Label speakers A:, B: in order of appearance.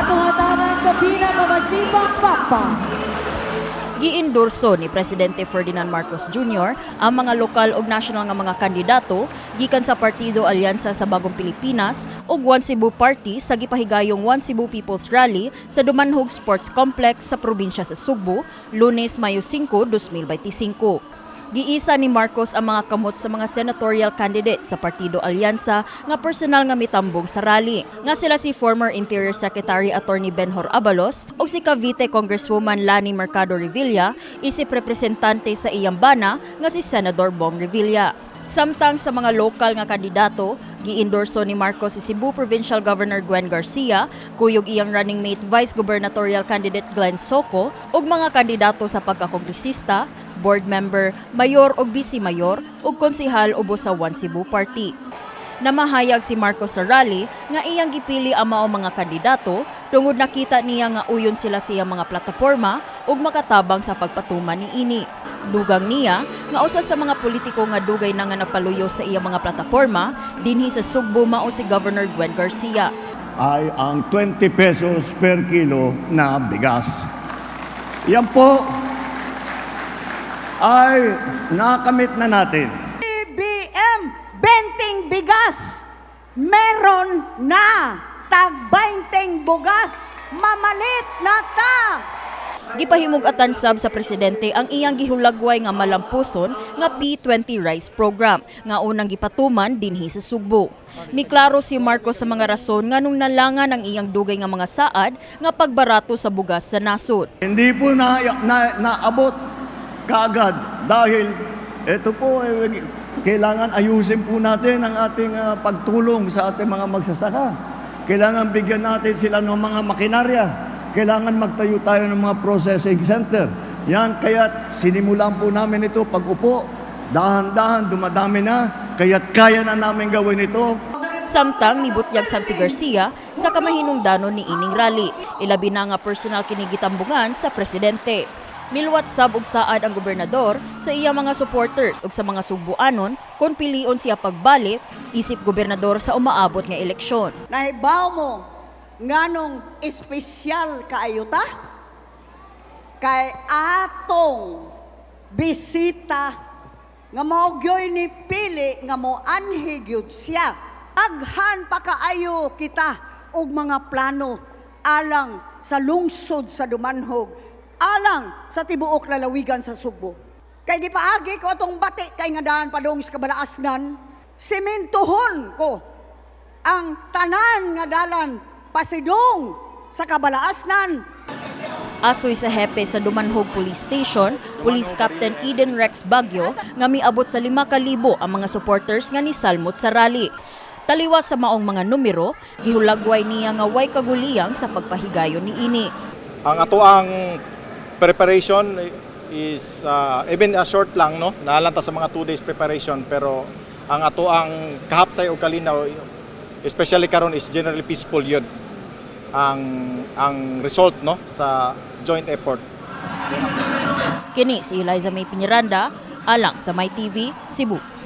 A: atong
B: atanan sa pinakamasipag papa. Giindorso ni Presidente Ferdinand Marcos Jr. ang mga lokal ug national nga mga kandidato gikan sa Partido Alyansa sa Bagong Pilipinas ug One Cebu Party sa gipahigayong One Cebu People's Rally sa Dumanhog Sports Complex sa probinsya sa Sugbo, Lunes, Mayo 5, 2025. Giisa ni Marcos ang mga kamot sa mga senatorial candidates sa Partido Alyansa nga personal nga mitambong sa rally. Nga sila si former Interior Secretary Attorney Benhor Abalos o si Cavite Congresswoman Lani Mercado Revilla, isip representante sa Iyambana nga si Senador Bong Revilla. Samtang sa mga lokal nga kandidato, giendorso ni Marcos si Cebu Provincial Governor Gwen Garcia, kuyog iyang running mate Vice Gubernatorial candidate Glenn Soco, ug mga kandidato sa pagkakongresista, board member, mayor o vice-mayor ug konsehal ubos sa One Cebu Party. Namahayag si Marcos sa rally nga iyang gipili ang mao mga kandidato tungod nakita niya nga uyon sila sa iyang mga plataporma ug makatabang sa pagpatuman ni ini. Dugang niya nga usa sa mga politiko nga dugay na nga napaluyo sa iyang mga plataporma dinhi sa Sugbo mao si Governor Gwen Garcia.
C: ay ang 20 pesos per kilo na bigas. Yan po ay nakamit na natin.
A: Meron na tag 20 bugas. Mamalit na ta.
B: Gipahimug-atan sab sa presidente ang iyang gihulagway nga malampuson nga P20 Rice Program nga unang gipatuman dinhi sa Sugbo. Miklaro si Marcos sa mga rason nga nung nalangan ang iyang dugay nga mga saad nga pagbarato sa bugas sa nasod.
C: Hindi po na, na, naabot kaagad dahil ito po eh, kailangan ayusin po natin ang ating ah, pagtulong sa ating mga magsasaka. Kailangan bigyan natin sila ng mga makinarya. Kailangan magtayo tayo ng mga processing center. Yan, kaya sinimulan po namin ito pag upo. Dahan-dahan, dumadami na. Kaya't kaya na namin gawin ito.
B: Samtang nibutyag sab si Garcia sa kamahinungdanon ni ining rally. Ilabi na nga personal kinigitambungan sa presidente. Milwat sab og saad ang gobernador sa iya mga supporters ug sa mga Sugbuanon kung pilion siya pagbalik isip gobernador sa umaabot nga eleksyon.
A: Nahibaw mo nganong espesyal kaayo ta? Kay atong bisita nga maugyoy ni pili nga mo anhi gyud siya. Aghan pa kaayo kita og mga plano alang sa lungsod sa Dumanhog, alang sa tibuok lalawigan sa Sugbo. Kay gipaagi ko atong bati kay nga daan padong sa kabalaasnan, sementohon ko ang tanan nga dalan pasidong sa kabalaasnan
B: Asoy sa hepe sa Dumanhog Police Station, Police Captain Eden Rex Bagyo nga miabot sa 5,000 ang mga supporters nga ni Salmot sa rally. Taliwas sa maong mga numero, gihulagway niya nga way kaguliyang sa pagpahigayon ni ini.
D: Ang ato ang preparation is uh, even a short lang no. Naalanta sa mga 2 days preparation pero ang ato ang kahapsay o kalinaw especially karon is generally peaceful yun ang ang result no sa joint effort.
B: Kini si Eliza May Piñaranda, alang sa My TV, Cebu.